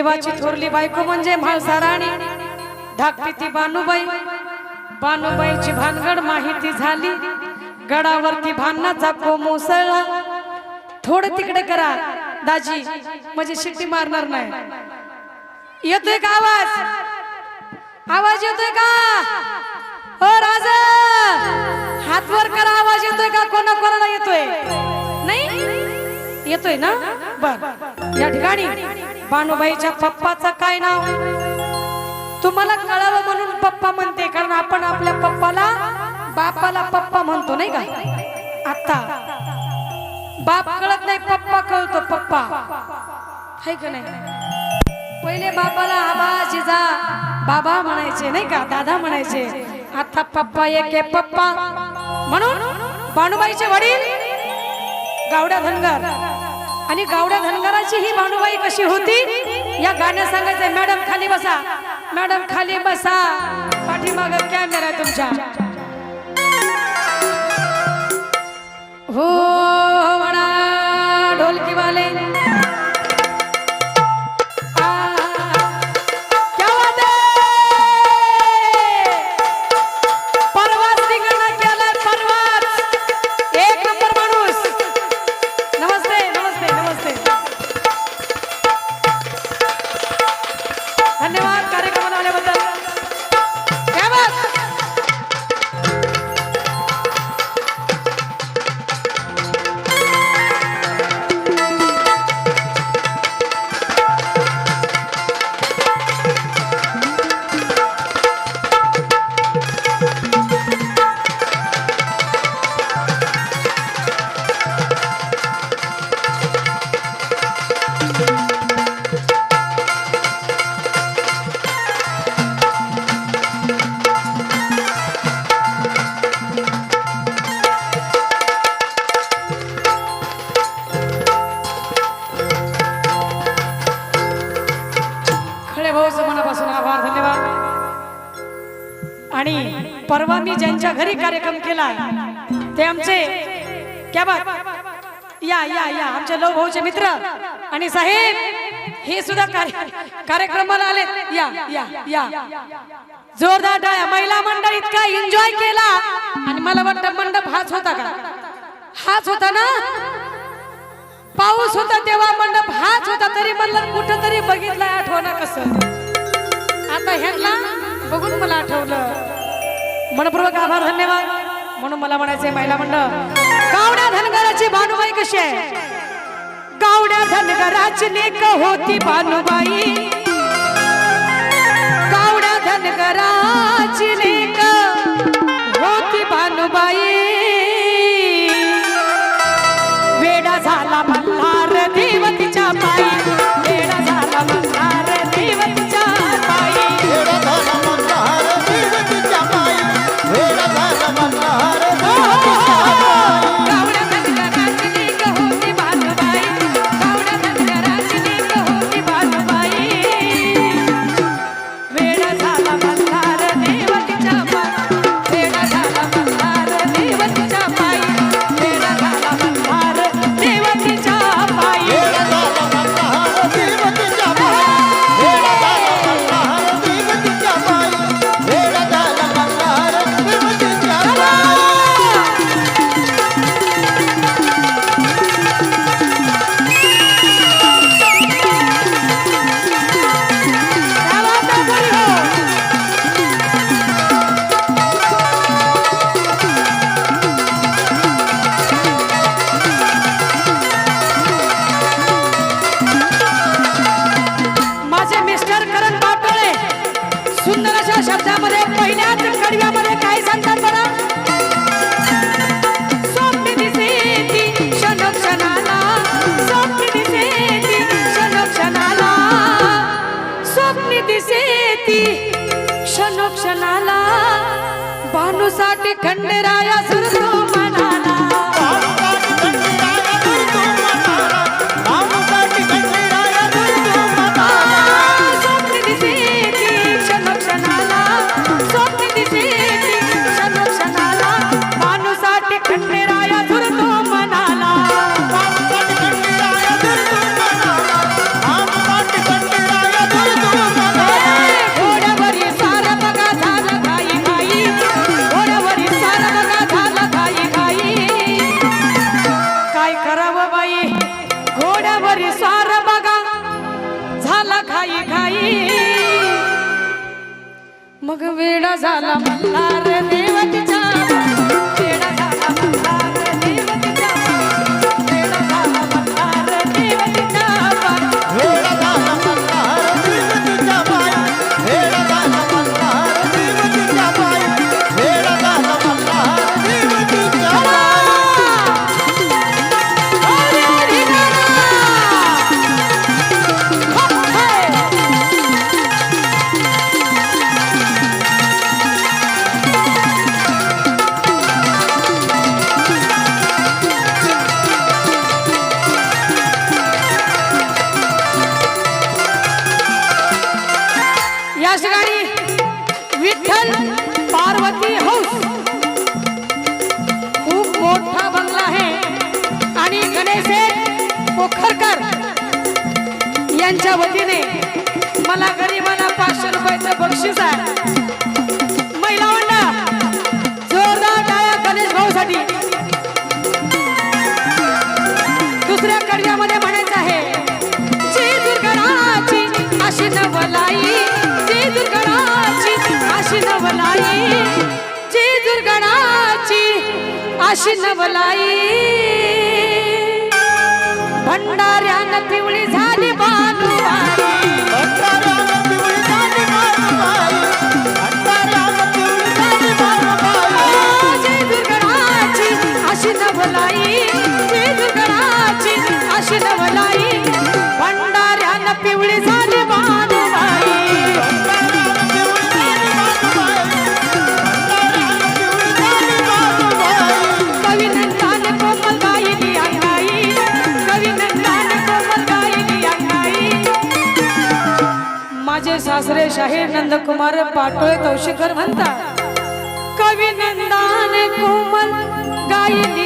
देवाची थोरली बायको म्हणजे म्हाळसाराणी. धाकटी ती बानुबाई. बानुबाईची भानगड माहिती झाली. गडावरती भांडणाचा कोमोसळला थोडं तिकडे करा. दाजी म्हणजे शिट्टी मारणार नाही. येतोय का आवाज? आवाज येतोय का? ओ राजा! हात वर करा आवाज येतोय का? कोणा कोणाला येतोय? नाही? येतोय ना? बर. या ठिकाणी. बानुबाईच्या पप्पाचं काय नाव? तुम्हाला कळावं म्हणून पप्पा म्हणते कारण आपण आपल्या पप्पाला बापाला पप्पा म्हणतो नाही का? आता. बाप कळत नाही पप्पा कळतो पप्पा. है का नाही? पहिले बापाला आबा जिजा बाबा म्हणायचे नाही का? दादा म्हणायचे आता पप्पा एक आहे पप्पा. म्हणून बाणूबाईचे वडील गावड्या धनगर. आणि गावड्या धनगराची ही भानुबाई कशी होती? या गाण्या सांगायचंय मॅडम खाली बसा मॅडम खाली बसा पाठीमाग कॅमेरा तुमच्या. हो. मनापासून आभार धन्यवाद. आणि परवा मी ज्यांच्या घरी कार्यक्रम केला ते आमचे क्या बात? या या या आमचे लव भाऊचे मित्र. आणि साहेब हे सुद्धा कार्यक्रमाला आले या या या. जोरदार डाळ्या महिला मंडळ इतका एन्जॉय केला. आणि मला वाटतं मंडप हाच होता का? हाच होता ना? पाऊस होता तेव्हा मंडप हाच होता तरी म्हणलं कुठं तरी बघितलं आठवणा कसं? आता ह्यांना बघून मला आठवलं. मनपूर्वक आभार धन्यवाद. म्हणून मला म्हणायचंय महिला मंडळ गावड्या धनगराची भानुबाई कशी आहे? गावड्या धनगराची लेक होती भानुबाई. मग वेडा झाला मल्हार देवाची पोखरकर यांच्या वतीने मला गरिबाला पाचशे रुपयाचं बक्षीस आहे. महिला मंडळ जोरदार गणेश दुसऱ्या कडव्यामध्ये म्हणायचं आहे जी दुर्गणाची अशी नवलाई जी दुर्गणाची अशी नवलाई जी अशी नवलाई. भंडाऱ्यान तिवळी झाली बा सासरे शाहीर नंद कुमार पाटोळे तवशीकर म्हणतात. कवी नंदाने कोमल गायली